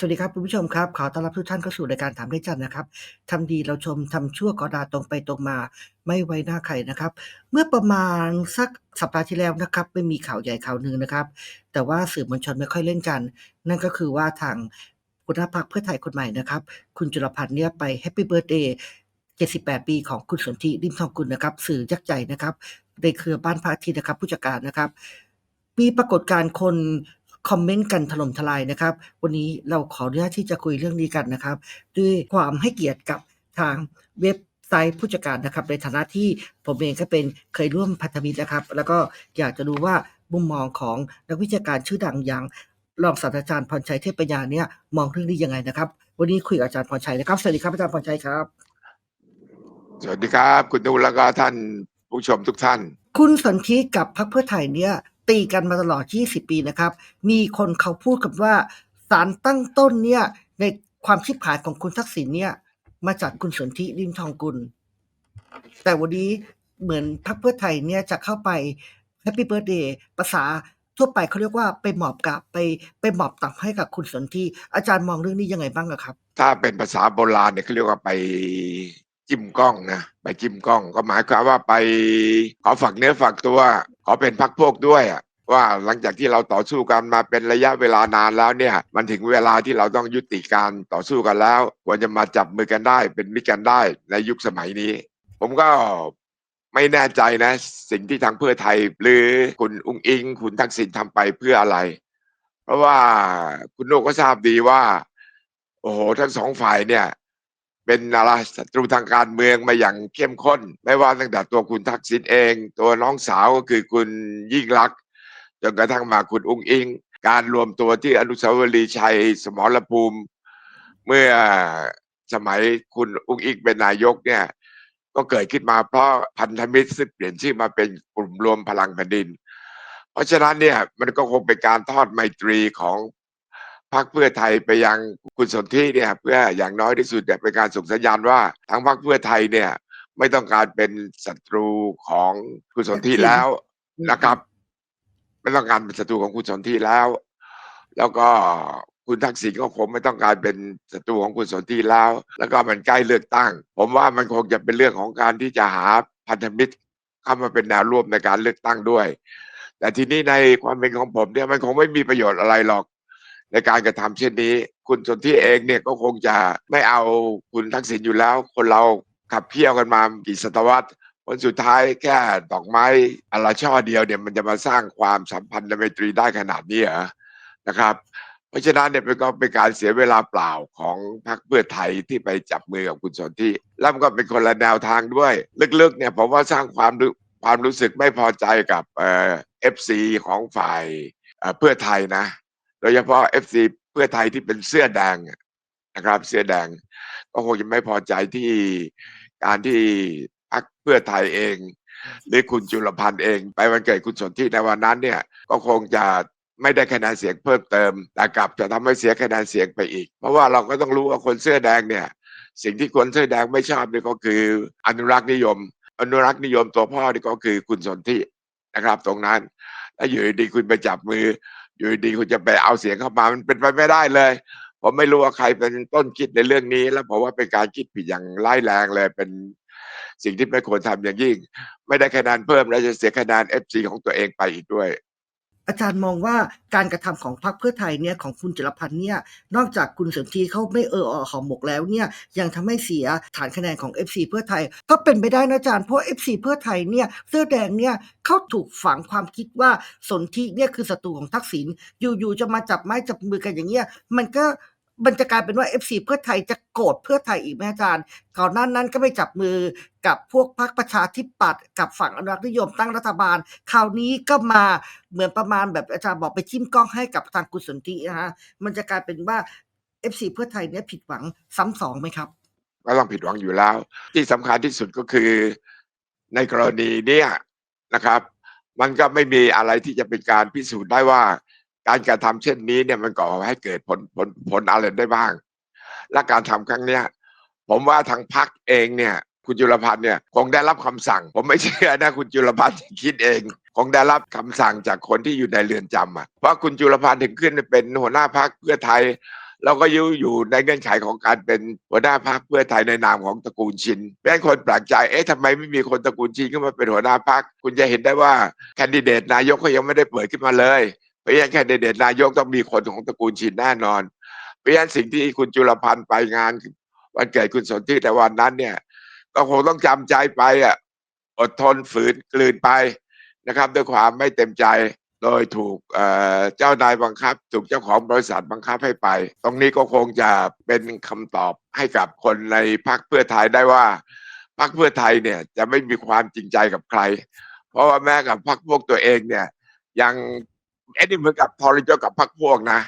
สวัสดีครับคุณผู้ชมครับขอต้อนรับทุกท่านเข้าสู่รายการถามได้จันนะครับทำดีเราชมทำชั่วก็ด่าตรงไปตรงมาไม่ไว้หน้าใครนะครับ เมื่อประมาณสักสัปดาห์ที่แล้วนะครับไม่มีข่าวใหญ่ข่าวหนึ่งนะครับ แต่ว่าสื่อมวลชนไม่ค่อยเล่นกัน นั่นก็คือว่าทางหัวหน้าพรรคเพื่อไทยคนใหม่นะครับ คุณจุลพันธ์เนี่ยไปแฮปปี้เบิร์ a เดย์78 ปีของคุณสนธิริมทองกุลนะครับ สื่อยักษ์ใหญ่นะครับในเครือบ้านพระอาทิตย์นะครับ ผู้จัดการนะครับมีปรากฏการณ์คน คอมเมนต์กันถล่มทลายนะครับ วันนี้เราขออนุญาตที่จะคุยเรื่องนี้กันนะครับ ด้วยความให้เกียรติกับทางเว็บไซต์ผู้จัดการนะครับ ในฐานะที่ผมเองก็เป็นเคยร่วมพันธมิตรนะครับ แล้วก็อยากจะรู้ว่ามุมมองของนักวิชาการชื่อดังอย่างรองศาสตราจารย์พรชัยเทพปัญญาเนี่ยมองเรื่องนี้ยังไงนะครับ วันนี้คุยกับอาจารย์พรชัยนะครับสวัสดีครับอาจารย์พรชัยครับ สวัสดีครับ คุณตูนแล้วก็ท่านผู้ชมทุกท่าน คุณสนธิกับพรรคเพื่อไทยเนี่ย ตีกันมาตลอด 20 ปีนะครับ มีคนเขาพูดกันว่าสารตั้งต้นเนี่ยในความชิบหายของคุณทักษิณเนี่ย มาจากคุณสนธิริมทองกุล แต่วันนี้เหมือนพรรคเพื่อไทยเนี่ยจะเข้าไปแฮปปี้เบิร์ a เดย์ภาษาทั่วไปเขาเรียกว่าไปหมอบกับไปไปหมอบตับให้กับคุณสนธิอาจารย์มองเรื่องนี้ยังไงบ้างครับ ถ้าเป็นภาษาโบราณเนี่ยเขาเรียกว่าไปจิ้มกล้องนะไปจิ้มกล้องก็หมายความว่าไปขอฝักเนื้อฝักตัว ขอเป็นพักพวกด้วยอะว่าหลังจากที่เราต่อสู้กันมาเป็นระยะเวลานานแล้วเนี่ย มันถึงเวลาที่เราต้องยุติการต่อสู้กันแล้วควรจะมาจับมือกันได้ เป็นมิตรกันได้ในยุคสมัยนี้ ผมก็ไม่แน่ใจนะ สิ่งที่ทางเพื่อไทย หรือคุณอุ้งอิง คุณทักษิณทำไปเพื่ออะไร เพราะว่าคุณโนก็ทราบดีว่า โอ้โหทั้งสองฝ่ายเนี่ย เป็นอะไรศัตรูทางการเมืองมาอย่างเข้มข้น ไม่ว่าตั้งแต่ตัวคุณทักษิณเอง ตัวน้องสาวก็คือคุณยิ่งลักจนกระทั่งมาคุณอุ้งอิง การรวมตัวที่อนุสาวรีย์ชัยสมรภูมิ เมื่อสมัยคุณอุ้งอิงเป็นนายกเนี่ยก็เกิดขึ้นมาเพราะพันธมิตรซึ่งเปลี่ยนชื่อมาเป็นกลุ่มรวมพลังแผ่นดิน เพราะฉะนั้นเนี่ยมันก็คงเป็นการทอดไมตรีของ พรรคเพื่อไทยไปยังคุณสนธิเนี่ยเพื่ออย่างน้อยที่สุดเนี่ยเป็นการส่งสัญญาณว่าทางพรรคเพื่อไทยเนี่ยไม่ต้องการเป็นศัตรูของคุณสนธิแล้วนะครับ ไม่ต้องการเป็นศัตรูของคุณสนธิแล้ว แล้วก็คุณทักษิณก็คงไม่ต้องการเป็นศัตรูของคุณสนธิแล้ว แล้วก็มันใกล้เลือกตั้ง ผมว่ามันคงจะเป็นเรื่องของการที่จะหาพันธมิตรเข้ามาเป็นแนวร่วมในการเลือกตั้งด้วย แต่ทีนี้ในความเป็นของผมเนี่ยมันคงไม่มีประโยชน์อะไรหรอก ในการกระทำเช่นนี้ คุณสนธิเองเนี่ยก็คงจะไม่เอาคุณทักษิณอยู่แล้ว คนเราขับเคี่ยวกันมากี่ศตวรรษผลสุดท้ายแค่ดอกไม้อนละช่อเดียวเนี่ยมันจะมาสร้างความสัมพันธ์และไมตรีได้ขนาดนี้เหรอนะครับ เพราะฉะนั้นเนี่ยเป็นก็เป็นการเสียเวลาเปล่าของพรรคเพื่อไทยที่ไปจับมือกับคุณสนธิแล้วมันก็เป็นคนละแนวทางด้วย ลึกๆเนี่ยผมว่าสร้างความความรู้สึกไม่พอใจกับเอฟซีของฝ่ายเพื่อไทยนะ โดยเฉพาะ FC เพื่อไทยที่เป็นเสื้อแดงนะครับ เสื้อแดง ก็คงจะไม่พอใจที่การที่พรรคเพื่อไทยเอง หรือคุณจุลพันธ์เอง ไปวันเกิดคุณสนธิในวันนั้นเนี่ยก็คงจะไม่ได้คะแนนเสียงเพิ่มเติมแต่กลับจะทำให้เสียคะแนนเสียงไปอีก เพราะว่าเราก็ต้องรู้ว่าคนเสื้อแดงเนี่ย สิ่งที่คนเสื้อแดงไม่ชอบนี่ก็คืออนุรักษ์นิยม อนุรักษ์นิยมตัวพ่อนี่ก็คือคุณสนธินะครับ ตรงนั้น แล้วอยู่ดีๆคุณไปจับมือ อยู่ดีๆคุณจะไปเอาเสียงเข้ามามันเป็นไปไม่ได้เลยผมไม่รู้ว่าใครเป็นต้นคิดในเรื่องนี้ แล้วผมว่าเป็นการคิดผิดอย่างร้ายแรงเลยเป็นสิ่งที่ไม่ควรทำอย่างยิ่ง ไม่ได้คะแนนเพิ่มแล้วจะเสียคะแนนเอฟซีของตัวเองไปอีกด้วย อาจารย์มองว่าการกระทำของพรรคเพื่อไทยเนี่ยของคุณจิรพันธ์เนี่ยนอกจากคุณสนทีเขาไม่เอออหอมหมกแล้วเนี่ยยังทำให้เสียฐานคะแนนของ FC เพื่อไทยก็เป็นไปได้นะอาจารย์เพราะ FC เพื่อไทยเนี่ยเสื้อแดงเนี่ยเขาถูกฝังความคิดว่าสนธิเนี่ยคือศัตรูของทักษิณอยู่ๆจะมาจับไม้จับมือกันอย่างเงี้ยมันก็ มันจะกลายเป็นว่า FC เพื่อไทยจะโกรธเพื่อไทยอีกไหมอาจารย์ก่อนหน้านั้นก็ไปจับมือกับพวกพรรคประชาธิปัตย์กับฝั่งอนุรักษ์นิยมตั้งรัฐบาล คราวนี้ก็มาเหมือนประมาณแบบอาจารย์บอกไปจิ้มกล้องให้กับทางกุศลทีนะฮะมันจะกลายเป็นว่า FC เพื่อไทยเนี่ยผิดหวังซ้ำสองไหมครับก็ต้องผิดหวังอยู่แล้ว ที่สำคัญที่สุดก็คือ ในกรณีเนี้ยนะครับ มันก็ไม่มีอะไรที่จะเป็นการพิสูจน์ได้ว่า การกระทำเช่นนี้เนี่ยมันก่อให้เกิดผลผลผลอะไรได้บ้าง และการทำครั้งเนี้ยผมว่าทางพักเองเนี่ย คุณจุลพันธ์เนี่ยคงได้รับคำสั่ง ผมไม่เชื่อนะคุณจุลพันธ์คิดเอง คงได้รับคำสั่งจากคนที่อยู่ในเรือนจำอะเพราะคุณจุลพันธ์ถึงขึ้นเป็นหัวหน้าพักเพื่อไทยเราก็ยู่อยู่ในเงื่อนไขของการเป็นหัวหน้าพรรคเพื่อไทยในนามของตระกูลชินแม้คนแปลกใจ เอ๊ะทำไมไม่มีคนตระกูลชินขึ้นมาเป็นหัวหน้าพรรค คุณจะเห็นได้ว่าแคนดิเดตนายกเขายังไม่ได้เปิดขึ้นมาเลย ราะฉะนั้นแคนดิเดตนายกต้องมีคนของตระกูลชินแน่นอน เพราะฉะนั้นสิ่งที่คุณจุลพันธ์ไปงานวันเกิดคุณสนธิแต่วันนั้นเนี่ย ก็คงต้องจำใจไปอะอดทนฝืนกลืนไปนะครับ ด้วยความไม่เต็มใจโดยถูกเอ่อเจ้านายบังคับ ถูกเจ้าของบริษัทบังคับให้ไป ตรงนี้ก็คงจะเป็นคำตอบให้กับคนในพรรคเพื่อไทยได้ว่าพรรคเพื่อไทยเนี่ยจะไม่มีความจริงใจกับใคร เพราะว่าแม้กับพรรคพวกตัวเองเนี่ยยัง เอ็นี่เหมือนกับทรยศกับพรรคพวกนะ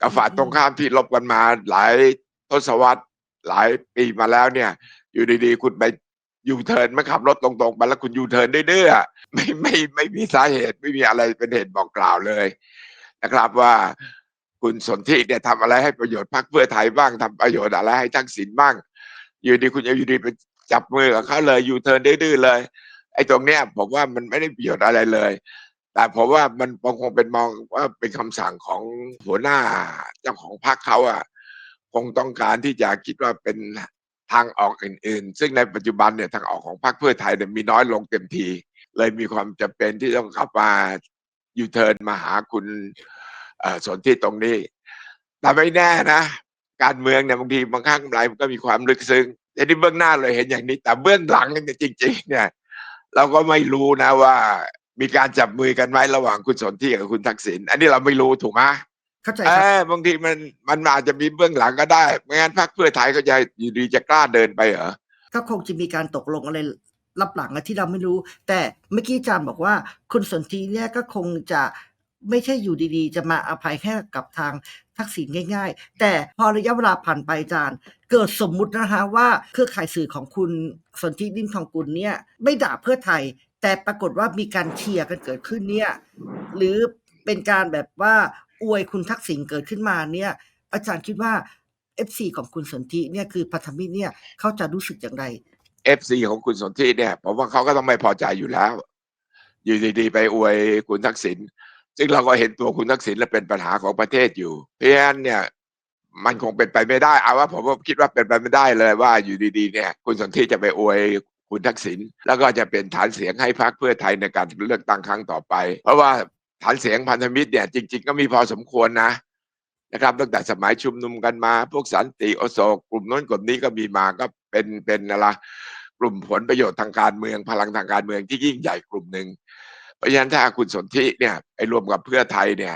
กับฝ่ายตรงข้ามที่ลบกันมาหลายทศวรรษหลายปีมาแล้วเนี่ย อยู่ดีๆ คุณไปยูเทิร์นม่ขับรถตรงๆไปแล้วคุณยูเทิร์นดื้อๆไม่ไม่ไม่มีสาเหตุไม่มีอะไรเป็นเหตุบอกกล่าวเลยนะครับว่าคุณสนธิเนี่ยทำอะไรให้ประโยชน์พรรคเพื่อไทยบ้างทำประโยชน์อะไรให้ทักษิณบ้าง อยู่ดีคุณอยู่ดีไปจับมือกับเขาเลยยูเทิร์นดื้อๆเลย ไอ้ตรงเนี้ยผมว่ามันไม่ได้ประโยชน์อะไรเลย แต่ผมว่ามันคงเป็นมองว่าเป็นคำสั่งของหัวหน้าเจ้าของพรรคเขาอะคงต้องการที่จะคิดว่าเป็นทางออกอื่น ๆ ซึ่งในปัจจุบันเนี่ยทางออกของพรรคเพื่อไทยเนี่ยมีน้อยลงเต็มที เลยมีความจำเป็นที่ต้องข้ามายูเทิร์นมาหาคุณอ่อสนที่ตรงนี้ แต่ไม่แน่นะ การเมืองเนี่ยบางทีบางครั้งอะไรมันก็มีความลึกซึ้งแต่ที่เบื้องหน้าเราเห็นอย่างนี้ แต่เบื้องหลังเนี่ยจริง ๆ เนี่ย เราก็ไม่รู้นะว่า มีการจับมือกันไหมระหว่างคุณสนที่กับคุณทักษิณอันนี้เราไม่รู้ถูกไหมเข้าใจเอครับอบางทีมันมันอาจจะมีเบื้องหลังก็ได้ไม่งั้นพรรคเพื่อไทยก็จะอยู่ดีจะกล้าเดินไปเหรอ ก็คงจะมีการตกลงอะไรรับหลังอะที่เราไม่รู้ แต่เมื่อกี้อาจารย์บอกว่า คุณสนธิเนี่ยก็คงจะไม่ใช่อยู่ดีๆ จะมาอภัยแค่กับทางทักษิณง่าย ๆ แต่พอระยะเวลาผ่านไปอาจารย์ เกิดสมมุตินะคะว่าเครือข่ายสื่อของคุณสนธิริมทองกุลเนี่ยไม่ด่าเพื่อไทย แต่ปรากฏว่ามีการเชียร์กันเกิดขึ้นเนี่ย หรือเป็นการแบบว่าอวยคุณทักษิณเกิดขึ้นมาเนี่ย อาจารย์คิดว่า FC ของคุณสนธิเนี่ยคือพันธมิตรเนี่ยเขาจะรู้สึกอย่างไรเอฟซีของคุณสนธิเนี่ยผมว่าเขาก็ต้องไม่พอใจอยู่แล้ว อยู่ดีๆไปอวยคุณทักษิณซึ่งเราก็เห็นตัวคุณทักษิณและเป็นปัญหาของประเทศอยู่เพราะฉะนั้นเนี่ยมันคงเป็นไปไม่ได้ เอาว่าผมว่าคิดว่าเป็นไปไม่ได้เลยว่าอยู่ดีๆเนี่ย คุณสนธิจะไปอวย คุณทักษิณแล้วก็จะเป็นฐานเสียงให้พรรคเพื่อไทยในการเลือกตั้งครั้งต่อไป เพราะว่าฐานเสียงพันธมิตรเนี่ยจริง ๆ ก็มีพอสมควรนะนะครับตั้งแต่สมัยชุมนุมกันมา พวกสันติโอโศกกลุ่มน้นกลุ่มนี้ก็มีมาก็เป็นเป็นอะไรกลุ่มผลประโยชน์ทางการเมืองพลังทางการเมืองที่ยิ่งใหญ่กลุ่มหนึ่งเพราะฉะนั้นถ้าคุณสนธิเนี่ยไปรวมกับเพื่อไทยเนี่ย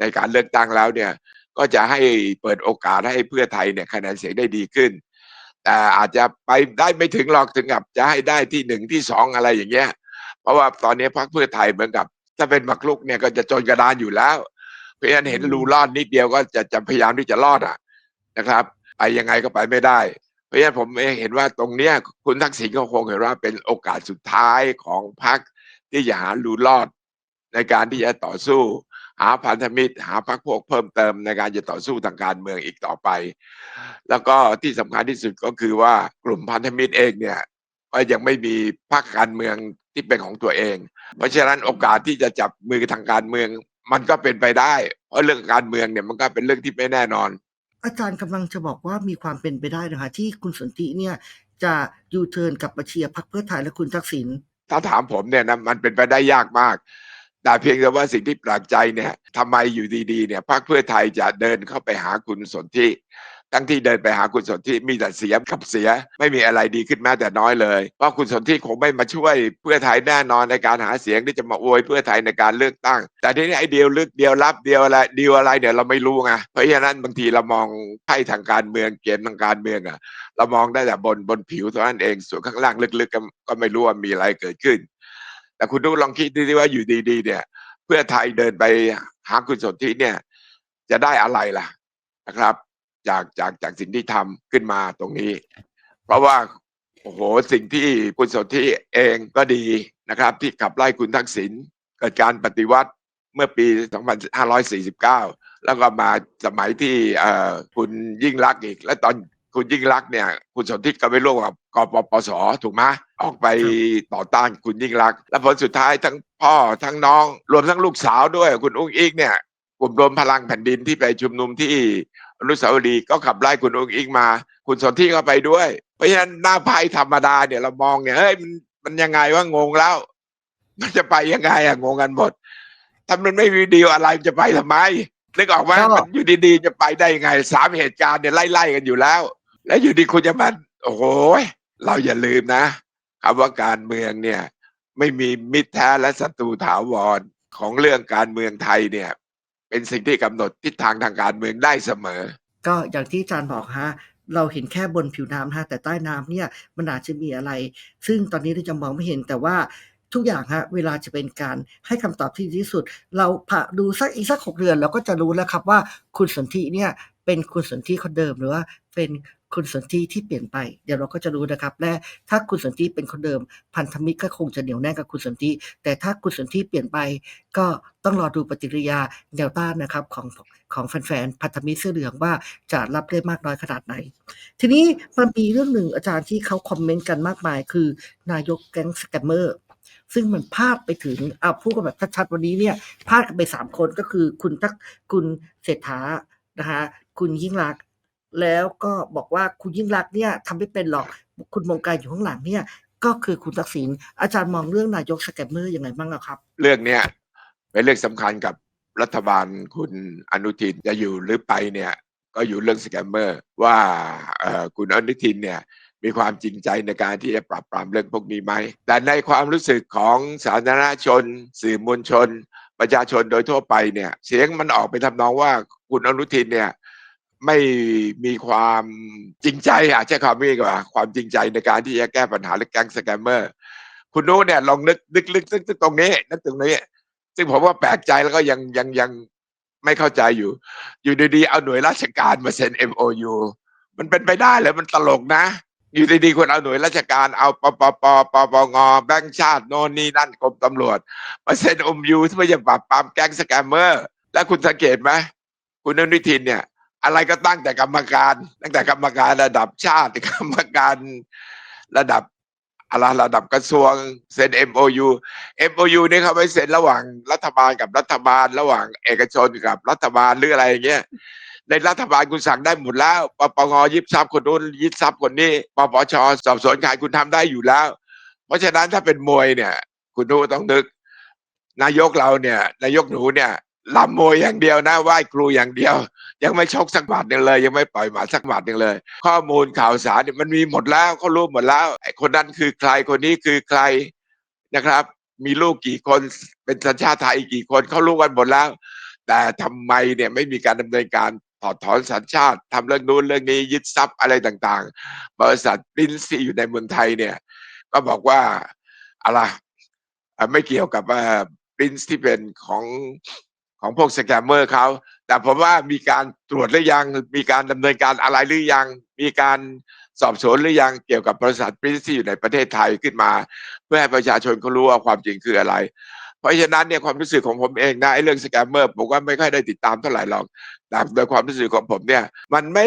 ในการเลือกตั้งแล้วเนี่ยก็จะให้เปิดโอกาสให้เพื่อไทยเนี่ยคะแนนเสียงได้ดีขึ้น อาจจะไปได้ไม่ถึงหรอกถึงกับจะให้ได้ที่หนึ่งที่สองอะไรอย่างเงี้ย เพราะว่าตอนนี้พรรคเพื่อไทยเหมือนกับ ถ้าเป็นมักลุกเนี่ยก็จะจนกระดานอยู่แล้ว เพราะฉะนั้นเห็นรูรอดนิดเดียวก็จะจะพยายามที่จะรอดอะนะครับไปยังไงก็ไปไม่ได้ เพราะฉะนั้นผมเองเห็นว่าตรงเนี้ยคุณทักษิณก็คงเห็นว่าเป็นโอกาสสุดท้ายของพรรคที่จะหารูรอดในการที่จะต่อสู้ หาพันธมิตร หาพรรคพวกเพิ่มเติมในการจะต่อสู้ทางการเมืองอีกต่อไป แล้วก็ที่สำคัญที่สุดก็คือว่ากลุ่มพันธมิตรเองเนี่ยก็ยังไม่มีพรรคการเมืองที่เป็นของตัวเอง เพราะฉะนั้นโอกาสที่จะจับมือทางการเมือง มันก็เป็นไปได้เพราะเรื่องการเมืองเนี่ยมันก็เป็นเรื่องที่ไม่แน่นอน อาจารย์กำลังจะบอกว่ามีความเป็นไปได้นะคะที่คุณสนธิเนี่ยจะยูเทิร์นกลับมาเชียร์พรรคเพื่อไทยและคุณทักษิณถ้าถามผมเนี่ยนะมันเป็นไปได้ยากมาก แต่เพียงแต่ว่าสิ่งที่แปลกใจเนี่ยทำไมอยู่ดีๆเนี่ยพรรคเพื่อไทยจะเดินเข้าไปหาคุณสนธิทั้งที่เดินไปหาคุณสนธิมีแต่เสียกับเสีย ไม่มีอะไรดีขึ้นแม้แต่น้อยเลยเพราะคุณสนธิคงไม่มาช่วยเพื่อไทยแน่นอนในการหาเสียงที่จะมาอวยเพื่อไทยในการเลือกตั้ง แต่ทีนี้ไอ้เดียวลึกเดียวลับเดียวอะไรเดียวอะไรเนี่ยเราไม่รู้ไงเพราะฉะนั้นบางทีเรามองไพ่ทางการเมืองเกมทางการเมืองอะเรามองได้แต่บนบนผิวเท่านั้นเองส่วนข้างล่างลึกๆก็ก็ไม่รู้ว่ามีอะไรเกิดขึ้น แต่คุณดูลองคิดดูสิว่าอยู่ดีๆ เนี่ย เพื่อไทยเดินไปหาคุณสนธิเนี่ย จะได้อะไรล่ะนะครับ จากจากจากสิ่งที่ทำขึ้นมาตรงนี้ เพราะว่าโอ้โหสิ่งที่คุณสนธิเองก็ดีนะครับ ที่ขับไล่คุณทักษิณเกิดการปฏิวัติเมื่อปี 2549 แล้วก็มาสมัยที่คุณยิ่งรักอีก และตอน คุณยิ่งรักษณ์เนี่ย คุณสนธิก็ไปร่วมกับกปปสถูกไหมออกไปต่อต้านคุณยิ่งรักษณ์และผลสุดท้ายทั้งพ่อทั้งน้อง รวมทั้งลูกสาวด้วย คุณอุ้งอิงเนี่ยกลุ่มรวมพลังแผ่นดินที่ไปชุมนุมที่อนุสาวรีย์ก็ขับไล่คุณองค์อิงมา คุณสนธิก็ไปด้วย เพราะฉะนั้นหน้าไพ่ธรรมดาเนี่ยเรามองเนี่ยเฮ้ยมันมันยังไงว่างงแล้ว มันจะไปยังไงอะงงกันหมดถ้ามันไม่มีดีลอะไรมันจะไปทำไมนึกออกไหมก็มันอยู่ดีๆจะไปได้ยังไงสามเหตุการณ์เนี่ยไล่ๆกันอยู่แล้ว แล้วอยู่ดีคุณจะมาโอ้โหเราอย่าลืมนะคำว่าการเมืองเนี่ย ไม่มีมิตรแท้และศัตรูถาวรของเรื่องการเมืองไทยเนี่ย เป็นสิ่งที่กำหนดทิศทางทางการเมืองได้เสมอ ก็อย่างที่อาจารย์บอกฮะเราเห็นแค่บนผิวน้ำฮะแต่ใต้น้ำเนี่ยมันอาจจะมีอะไร ซึ่งตอนนี้เราจะมองไม่เห็นแต่ว่าทุกอย่างฮะเวลาจะเป็นการให้คำตอบที่ดีที่สุด เราผ่าดูสักอีกสักหกเดือนเราก็จะรู้แล้วครับว่าคุณสนธิเนี่ยเป็นคุณสนธิคนเดิมหรือว่าเป็น คุณสนธิที่เปลี่ยนไปเดี๋ยวเราก็จะรู้นะครับ และถ้าคุณสนธิเป็นคนเดิม พันธมิตรก็คงจะเหนียวแน่นกับคุณสนธิแต่ถ้าคุณสนธิเปลี่ยนไป ก็ต้องรอดูปฏิกิริยาแนวต้านนะครับของของแฟนๆพันธมิตรเสื้อเหลืองว่าจะรับได้มากน้อยขนาดไหน ทีนี้มันมีเรื่องหนึ่งอาจารย์ที่เขาคอมเมนต์กันมากมาย คือนายกแก๊งสแกมเมอร์ซึ่งมันพาดไปถึงเอาพูดกันแบบชัดๆวันนี้เนี่ยพาดกันไปสามคนก็คือคุณทักคุณเศรษฐานะคะคุณยิ่งรัก แล้วก็บอกว่าคุณยิ่งรักษณ์เนี่ยทำไม่เป็นหรอกคุณมงการอยู่ข้างหลังเนี่ย ก็คือคุณทักษิณอาจารย์มองเรื่องนายกสแกมเมอร์ยังไงบ้างอะครับ เรื่องเนี้ยเป็นเรื่องสำคัญกับรัฐบาลคุณอนุทินจะอยู่หรือไปเนี่ยก็อยู่เรื่องสแกมเมอร์ว่าเอ่อคุณอนุทินเนี่ยมีความจริงใจในการที่จะปราบปรามเรื่องพวกนี้ไหม แต่ในความรู้สึกของสาธารณชน สื่อมวลชน ประชาชนโดยทั่วไปเนี่ยเสียงมันออกไปทำนองว่าคุณอนุทินเนี่ย ไม่มีความจริงใจอาจจะคำนี้ดีกว่า ความจริงใจในการที่จะแก้ปัญหาเรื่องแก๊งสแกมเมอร์ คุณนู้เนี่ยลองนึกนึกลึกนึกนึกตรงนี้นึกตรงนี้ ซึ่งผมว่าแปลกใจแล้วก็ยังยังยังไม่เข้าใจอยู่ อยู่ดีๆเอาหน่วยราชการมาเซ็น MOU มันเป็นไปได้เหรอมันตลกนะ อยู่ดีๆคนเอาหน่วยราชการเอาปปปปปงแบงค์ชาติโน่นนี่นั่นกรมตำรวจมาเซ็น MOU เพื่อจะปราบปรามแก๊งสแกมเมอร์ แล้วคุณสังเกตไหมคุณอนุทินเนี่ย อะไรก็ตั้งแต่กรรมการ ตั้งแต่กรรมการระดับชาติกรรมการระดับอะไรระดับกระทรวงเซ็น MOU MOU นี่เขาไปเซ็นระหว่างรัฐบาลกับรัฐบาล ระหว่างเอกชนกับรัฐบาลหรืออะไรอย่างเงี้ยในรัฐบาลคุณสั่งได้หมดแล้วปปงยึดทรัพย์คนนู้นยึดทรัพย์คนนี้ปปชสอบสวนขายคุณทำได้อยู่แล้ว เพราะฉะนั้นถ้าเป็นมวยเนี่ย คุณดูต้องนึก นายกเราเนี่ย นายกหนูเนี่ย ลำมวยอย่างเดียวนะไหว้ครูอย่างเดียว ยังไม่ชกสักบาทหนึ่งเลย ยังไม่ปล่อยหมาสักบาทหนึ่งเลย ข้อมูลข่าวสารเนี่ยมันมีหมดแล้วเขารู้หมดแล้วคนนั้นคือใครคนนี้คือใครนะครับ มีลูกกี่คนเป็นสัญชาติไทยกี่คนเขารู้กันหมดแล้ว แต่ทำไมเนี่ยไม่มีการดำเนินการถอดถอนสัญชาติทำเรื่องนู้นเรื่องนี้ยึดทรัพย์อะไรต่างๆ บริษัทปรินซีอยู่ในเมืองไทยเนี่ย ก็บอกว่าอะไรไม่เกี่ยวกับปรินซ์ที่เป็นของ ของพวกสแกมเมอร์เขาแต่ผมว่ามีการตรวจหรือยัง มีการดำเนินการอะไรหรือยัง มีการสอบสวนหรือยังเกี่ยวกับบริษัทปรินซ์ที่อยู่ในประเทศไทยขึ้นมา เพื่อให้ประชาชนเขารู้ว่าความจริงคืออะไร เพราะฉะนั้นเนี่ยความรู้สึกของผมเองนะไอ้เรื่องสแกมเมอร์ผมว่าไม่ค่อยได้ติดตามเท่าไหร่หรอกแต่โดยความรู้สึกของผมเนี่ย มันไม่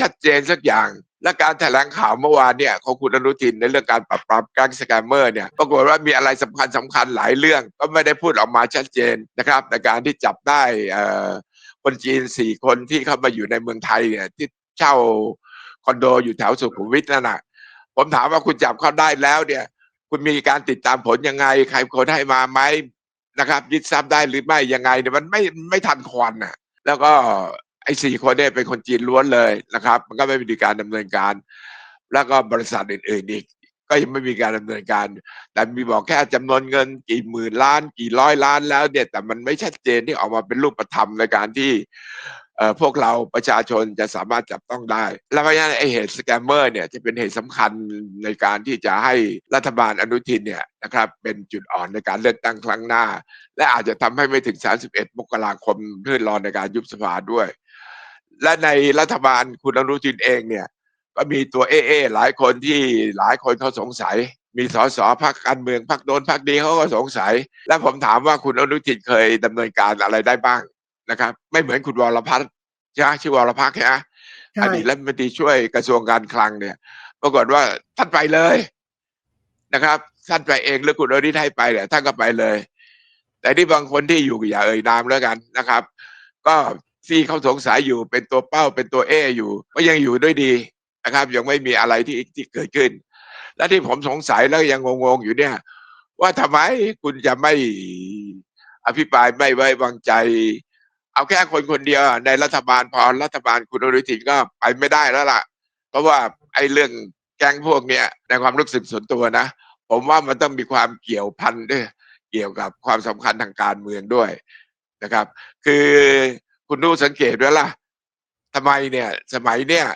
ชัดเจนสักอย่าง และการแถลงข่าวเมื่อวานเนี่ยของคุณอนุทินในเรื่องการปราบปรามก๊งสแกมเมอร์เนี่ยปรากฏว่ามีอะไรสำคัญสำคัญหลายเรื่องก็ไม่ได้พูดออกมาชัดเจนนะครับในการที่จับได้คนจีนสี่คนที่เข้ามาอยู่ในเมืองไทยเนี่ยที่เช่าคอนโดอยู่แถวสุขุมวิทนั่นน่ะผมถามว่าคุณจับเขาได้แล้วเนี่ย คุณมีการติดตามผลยังไง ใครคนให้มาไหมนะครับยึดทรัพย์ได้หรือไม่ยังไงเนี่ยมันไม่ไม่ทันควันน่ะ แล้วก็ ไอ้สี่คนเนี่ยเป็นคนจีนล้วนเลยนะครับ มันก็ไม่มีการดำเนินการ แล้วก็บริษัทอื่นๆอีกก็ยังไม่มีการดำเนินการ แต่มีบอกแค่จำนวนเงินกี่หมื่นล้าน กี่ร้อยล้านแล้วเนี่ยแต่มันไม่ชัดเจนที่ออกมาเป็นรูปธรรมในการที่เอ่อพวกเราประชาชนจะสามารถจับต้องได้ แล้วเพราะฉะนั้นไอ้เหตุสแกมเมอร์เนี่ยจะเป็นเหตุสำคัญในการที่จะให้รัฐบาลอนุทินเนี่ยนะครับเป็นจุดอ่อนในการเลือกตั้งครั้งหน้า และอาจจะทำให้ไม่ถึง 31 มกราคมเพื่อรอในการยุบสภาด้วย และในรัฐบาลคุณอนุทินเองเนี่ย ก็มีตัวเอเอหลายคนที่หลายคนเขาสงสัย มีสสพักการเมืองพักโดนพักดีเขาก็สงสัย และผมถามว่าคุณอนุทินเคยดำเนินการอะไรได้บ้างนะครับ ไม่เหมือนคุณวรพัฒน์ใช่ไหมชื่อวรพักใช่ไหมใช่อดีตรัฐมนตรีช่วยกระทรวงการคลังเนี่ย ปรากฏว่าท่านไปเลยนะครับท่านไปเองหรือคุณอนุทินให้ไปเนี่ยท่านก็ไปเลย แต่ที่บางคนที่อยู่อย่าเอ่ยนามแล้วกันนะครับ ก็ ที่เขาสงสัยอยู่เป็นตัวเป้าเป็นตัวเออยู่ ก็ยังอยู่ด้วยดีนะครับ ยังไม่มีอะไรที่ที่เกิดขึ้น และที่ผมสงสัยแล้วยังงงๆอยู่เนี่ย ว่าทำไมคุณจะไม่อภิปรายไม่ไว้วางใจ เอาแค่คนคนเดียวในรัฐบาลพอรัฐบาลคุณอนุทินก็ไปไม่ได้แล้วล่ะ เพราะว่าไอ้เรื่องแก๊งพวกเนี้ยในความรู้สึกส่วนตัวนะ ผมว่ามันต้องมีความเกี่ยวพันด้วยเกี่ยวกับความสำคัญทางการเมืองด้วยนะครับ คือ คุณดูสังเกตด้วยล่ะทำไมเนี่ย สมัยเนี่ย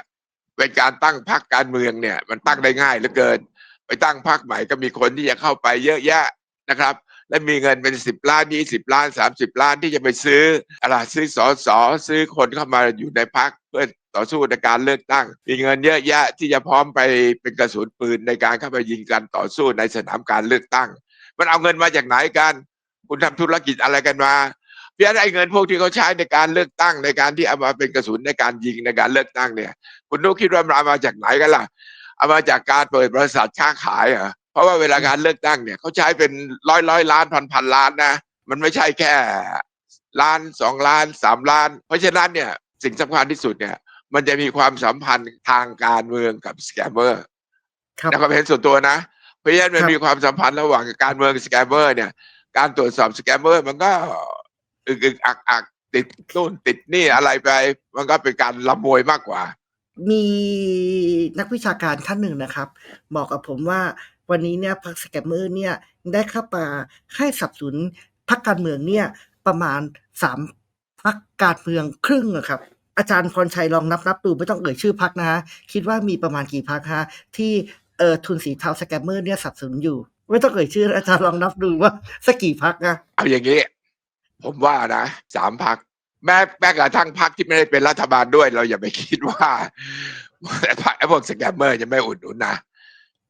เป็นการตั้งพรรคการเมืองเนี่ย มันตั้งได้ง่ายเหลือเกิน ไปตั้งพรรคใหม่ก็มีคนที่จะเข้าไปเยอะแยะนะครับ และมีเงินเป็นสิบล้านยี่สิบล้านสามสิบล้านที่จะไปซื้ออะไรซื้อสอสอซื้อคนเข้ามาอยู่ในพรรคเพื่อต่อสู้ในการเลือกตั้ง มีเงินเยอะแยะที่จะพร้อมไปเป็นกระสุนปืนในการเข้าไปยิงกันต่อสู้ในสนามการเลือกตั้ง มันเอาเงินมาจากไหนกัน คุณทำธุรกิจอะไรกันมา พียงไอ้เงินพวกที่เขาใช้ในการเลือกตั้งในการที่เอามาเป็นกระสุนในการยิงในการเลือกตั้งเนี่ย คุณนุกคิดว่ามันเอามาจากไหนกันล่ะ เอามาจากการเปิดบริษัทค้าขายเหรอเพราะว่าเวลาการเลือกตั้งเนี่ยเขาใช้เป็นร้อยร้อยล้านพันพันล้านนะ มันไม่ใช่แค่ล้านสองล้านสามล้าน เพราะฉะนั้นเนี่ยสิ่งสำคัญที่สุดเนี่ย มันจะมีความสัมพันธ์ทางการเมืองกับสแกมเมอร์ครับในความเห็นส่วนตัวนะ เพราะฉะนั้นมันครับมีความสัมพันธ์ระหว่างการเมืองกับสแกมเมอร์เนี่ย การตรวจสอบสแกมเมอร์มันก็ อึกอึกอักอักติดนู่นติดนี่อะไรไป มันก็เป็นการละโมยมากกว่า มีนักวิชาการท่านหนึ่งนะครับ บอกกับผมว่าวันนี้เนี่ยพรรคสแกมเมอร์เนี่ยได้เข้ามาให้สนับสนุนพรรคการเมืองเนี่ยประมาณสามพรรคการเมืองครึ่งอะครับ อาจารย์พรชัยลองนับนับดูไม่ต้องเอ่ยชื่อพรรคนะฮะคิดว่ามีประมาณกี่พรรคฮะที่เอ่อทุนสีเทาสแกมเมอร์เนี่ยสนับสนุนอยู่ ไม่ต้องเอ่ยชื่ออาจารย์ลองนับดูว่าสักกี่พรรคนะเอาอย่างนี้ ผมว่านะสามพักแม้แม้กระทั่งพักที่ไม่ได้เป็นรัฐบาลด้วย เราอย่าไปคิดว่าไอ้พวกสแกมเมอร์จะไม่อุดหนุนนะ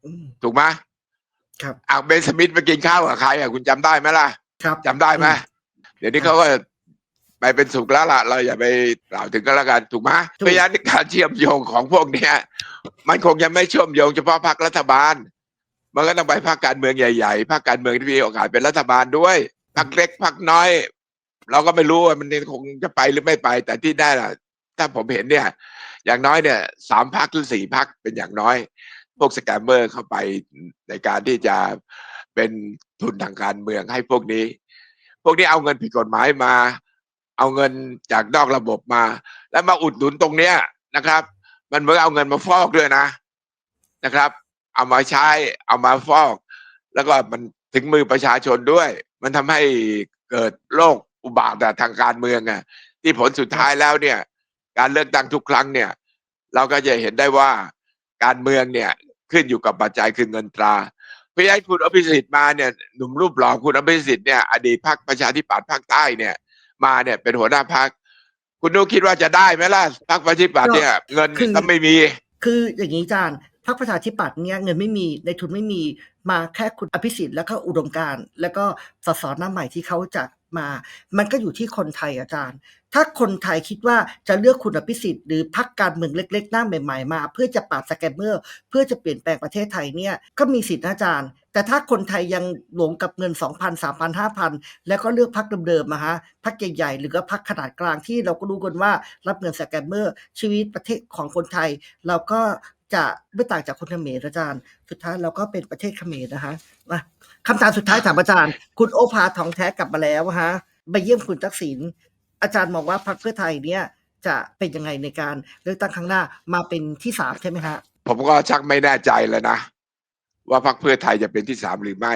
อืมถูกไหมครับอะเบนสมิธไปกินข้าวกับใครอะคุณจำได้ไหมล่ะ ครับจำได้ไหมเดี๋ยวนี้เขาก็ไปเป็นสุขแล้วล่ะ เราอย่าไปกล่าวถึงก็แล้วกันถูกไหมถูกเพราะฉะนั้นการเชื่อมโยงของพวกเนี้ย มันคงจะไม่เชื่อมโยงเฉพาะพรรครัฐบาล มันก็ต้องไปพรรคการเมืองใหญ่ๆพรรคการเมืองที่มีโอกาสเป็นรัฐบาลด้วยพรรคเล็กพรรคน้อย เราก็ไม่รู้ว่ามันคงจะไปหรือไม่ไป แต่ที่ได้ล่ะ ถ้าผมเห็นเนี่ย อย่างน้อยเนี่ยสามพักหรือสี่พักเป็นอย่างน้อย พวกสแกมเมอร์เข้าไปในการที่จะเป็นทุนทางการเมืองให้พวกนี้ พวกนี้เอาเงินผิดกฎหมายมา เอาเงินจากนอกระบบมา แล้วมาอุดหนุนตรงเนี้ยนะครับ มันเหมือนเอาเงินมาฟอกด้วยนะนะครับ เอามาใช้เอามาฟอก แล้วก็มันถึงมือประชาชนด้วย มันทำให้เกิดโรค อุบาทอะทางการเมืองอะที่ผลสุดท้ายแล้วเนี่ย การเลือกตั้งทุกครั้งเนี่ย เราก็จะเห็นได้ว่าการเมืองเนี่ยขึ้นอยู่กับปัจจัยคือเงินตราเพราะฉะนั้นคุณอภิสิทธิ์มาเนี่ยหนุ่มรูปหล่อคุณอภิสิทธิ์เนี่ยอดีตพรรคประชาธิปัตย์ภาคใต้เนี่ย มาเนี่ยเป็นหัวหน้าพรรคคุณนุคิดว่าจะได้ไหมล่ะพรรคประชาธิปัตย์เนี่ย เงินคือก็ไม่มี คืออย่างนี้อาจารย์ พรรคประชาธิปัตย์เนี่ยเงินไม่มีในทุนไม่มีมาแค่คุณอภิสิทธิ์แล้วก็อุดมการณ์แล้วก็สสหน้าใหม่ที่เขาจะมา มันก็อยู่ที่คนไทยอาจารย์ ถ้าคนไทยคิดว่าจะเลือกคุณอภิสิทธิ์หรือพรรคการเมืองเล็ก ๆ หน้าใหม่ ๆ มา เพื่อจะปราบสแกมเมอร์ เพื่อจะเปลี่ยนแปลงประเทศไทยเนี่ยก็มีสิทธิ์นะอาจารย์ แต่ถ้าคนไทยยังหลงกับเงิน 2,000 3,000 5,000 แล้วก็เลือกพรรคเดิมๆมาฮะพรรคใหญ่ๆหรือก็พรรคขนาดกลางที่เราก็รู้กันว่ารับเงินสแกมเมอร์ชีวิตประเทศของคนไทย เราก็ จะไม่ต่างจากคนเขมรอาจารย์ สุดท้ายเราก็เป็นประเทศเขมรนะฮะมาคำถามสุดท้ายถามอาจารย์ คุณโอภาทองแท้กลับมาแล้วฮะมาเยี่ยมคุณทักษิณอาจารย์มองว่าพรรคเพื่อไทยเนี่ยจะเป็นยังไงในการเลือกตั้งครั้งหน้ามาเป็นที่สามใช่ไหมฮะผมก็ชักไม่แน่ใจแล้วนะ ว่าพรรคเพื่อไทยจะเป็นที่สามหรือไม่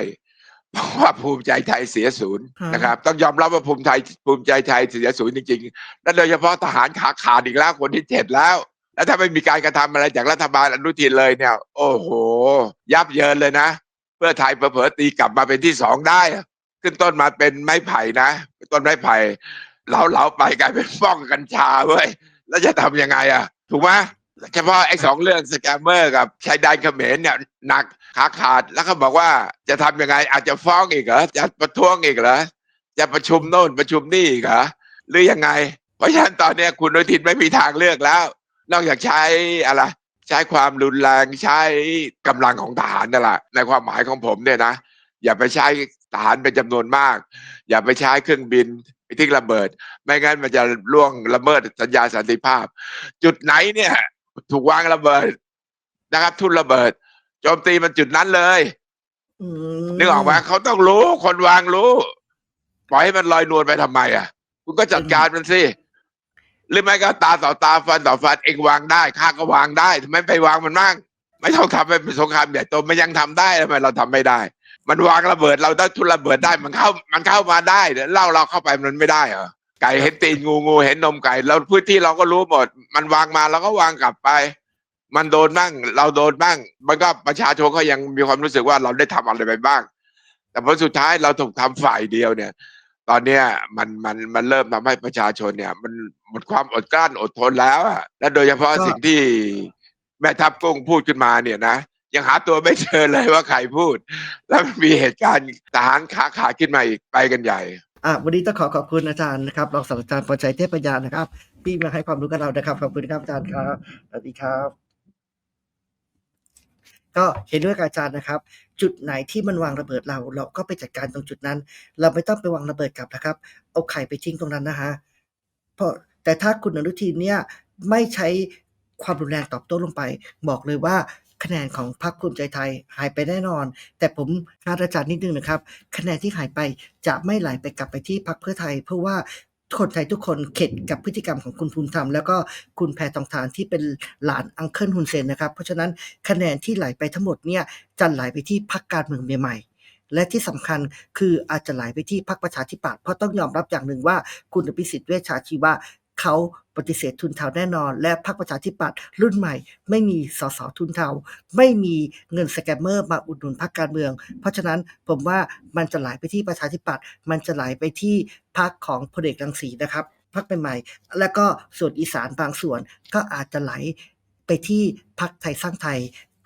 เพราะว่าภูมิใจไทยเสียศูนย์ฮะนะครับ ต้องยอมรับว่าภูมิใจภูมิใจไทยเสียศูนย์จริงๆและโดยเฉพาะทหารขาขาดอีกแล้วคนที่เจ็ดแล้ว แล้วถ้าไม่มีการกระทำอะไรจากรัฐบาลอนุทินเลยเนี่ย โอ้โห ยับเยินเลยนะ เพื่อไทยเผลอตีกลับมาเป็นที่สองได้ ขึ้นต้นมาเป็นไม้ไผ่นะต้นไม้ไผ่เหลาไปกลายเป็นฟ้องกัญชาเว้ยแล้วจะทำยังไงอะ ถูกไหมเฉพาะไอ้สองเรื่องสแกมเมอร์กับชายแดนเขมรเนี่ยหนักขาขาดแล้วเขาบอกว่าจะทำยังไงอาจจะฟ้องอีกเหรอจะประท้วงอีกเหรอจะประชุมโน่นประชุมนี่อีกเหรอหรือยังไง เพราะฉะนั้นตอนเนี้ยคุณอนุทินไม่มีทางเลือกแล้ว นอกจากใช้อะไรใช้ความรุนแรงใช้กำลังของทหารนั่นแหละในความหมายของผมเนี่ยนะ อย่าไปใช้ทหารเป็นจำนวนมาก อย่าไปใช้เครื่องบินไปทิ้งระเบิด ไม่งั้นมันจะล่วงละเมิดสัญญาสันติภาพ จุดไหนเนี่ย ถูกวางระเบิดนะครับ ทุนระเบิดโจมตีมันจุดนั้นเลยอืมนึกออกไหมเขาต้องรู้คนวางรู้ ปล่อยให้มันลอยนวลไปทำไมอะ คุณก็จัดการมันสิ หรือไม่ก็ตาต่อตาฟันต่อฟันเองวางได้ข้าก็วางได้ทำไมไปวางมันมั่งไม่ต้องทำเป็นสงครามใหญ่โตมันยังทำได้ทำไมเราทำไม่ได้ มันวางระเบิดเราได้ทุนระเบิดได้มันเข้ามันเข้ามาได้เล่าเราเข้าไปมันไม่ได้เหรอไก่เห็นตีนงูงูเห็นนมไก่เราพื้นที่เราก็รู้หมด มันวางมาเราก็วางกลับไป มันโดนบ้าง เราโดนบ้าง มันก็ประชาชนก็ยังมีความรู้สึกว่าเราได้ทำอะไรไปบ้าง แต่ผลสุดท้ายเราถูกทำฝ่ายเดียวเนี่ย ตอนเนี้ยมันมันมันเริ่มทำให้ประชาชนเนี่ย มันหมดความอดกลั้นอดทนแล้วอะและโดยเฉพาะสิ่งที่แม่ทัพกุ้งพูดขึ้นมาเนี่ยนะยังหาตัวไม่เจอเลยว่าใครพูด แล้วมันมีเหตุการณ์ทหารขาขาดขึ้นมาอีกไปกันใหญ่ อะวันนี้ต้องขอขอบคุณอาจารย์นะครับรองศาสตราจารย์ปรชัยเทพปัญญานะครับที่มาให้ความรู้กับเรานะครับขอบคุณครับอาจารย์ครับสวัสดีครับ ก็เห็นด้วยกับอาจารย์นะครับ จุดไหนที่มันวางระเบิดเรา เราก็ไปจัดการตรงจุดนั้น เราไม่ต้องไปวางระเบิดกลับนะครับ เอาไข่ไปทิ้งตรงนั้นนะฮะเพราะแต่ถ้าคุณอนุทินเนี่ยไม่ใช้ความรุนแรงตอบโต้ลงไป บอกเลยว่าคะแนนของพรรคภูมิใจไทยหายไปแน่นอน แต่ผมคาดอาจารย์นิดนึงนะครับ คะแนนที่หายไปจะไม่ไหลไปกลับไปที่พรรคเพื่อไทย เพราะว่า คนไทยทุกคนเข็ดกับพฤติกรรมของคุณภูมิธรรม แล้วก็คุณแพทองทานที่เป็นหลานอังเคิลฮุนเซนนะครับ เพราะฉะนั้นคะแนนที่ไหลไปทั้งหมดเนี่ยจะไหลไปที่พรรคการเมืองใหม่และที่สำคัญคืออาจจะไหลไปที่พรรคประชาธิปัตย์เพราะต้องยอมรับอย่างหนึ่งว่าคุณอภิสิทธิ์เวชชาชีวะ เขาปฏิเสธทุนเทาแน่นอน และพรรคประชาธิปัตย์รุ่นใหม่ ไม่มีสสทุนเทา ไม่มีเงินสแกมเมอร์มาอุดหนุนพรรคการเมือง เพราะฉะนั้นผมว่ามันจะไหลไปที่ประชาธิปัตย์มันจะไหลไปที่พรรคของพลเอกรังสีนะครับพรรคใหม่ๆแล้วก็ส่วนอีสานบางส่วนก็อาจจะไหลไปที่พรรคไทยสร้างไทย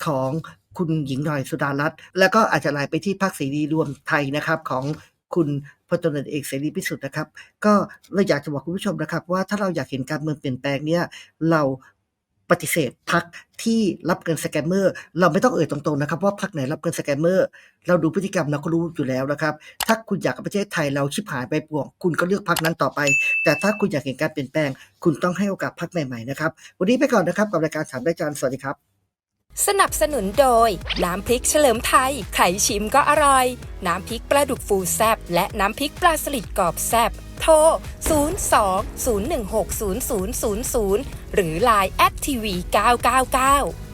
ของคุณหญิงหน่อยสุดารัตน์แล้วก็อาจจะไหลไปที่พรรคเสรีรวมไทยนะครับของคุณ พลตำรวจเอกเสรีพิสุทธิ์นะครับ ก็เราอยากจะบอกคุณผู้ชมนะครับ ว่าถ้าเราอยากเห็นการเมืองเปลี่ยนแปลงเนี่ยเราปฏิเสธพักที่รับเงินสแกมเมอร์ เราไม่ต้องเอ่ยตรงๆนะครับว่าพักไหนรับเงินสแกมเมอร์ เราดูพฤติกรรมเราก็รู้อยู่แล้วนะครับ ถ้าคุณอยากประเทศไทยเราชิบหายไปป่วง คุณก็เลือกพักนั้นต่อไป แต่ถ้าคุณอยากเห็นการเปลี่ยนแปลง คุณต้องให้โอกาสพักใหม่ๆนะครับ วันนี้ไปก่อนนะครับกับรายการถามได้จานสวัสดีครับ สนับสนุนโดย น้ำพริกเฉลิมไทยใครชิมก็อร่อย น้ำพริกปลาดุกฟูแซบและน้ำพริกปลาสลิดกรอบแซบโทร 02 016 0000 หรือ Line แอดทีวี999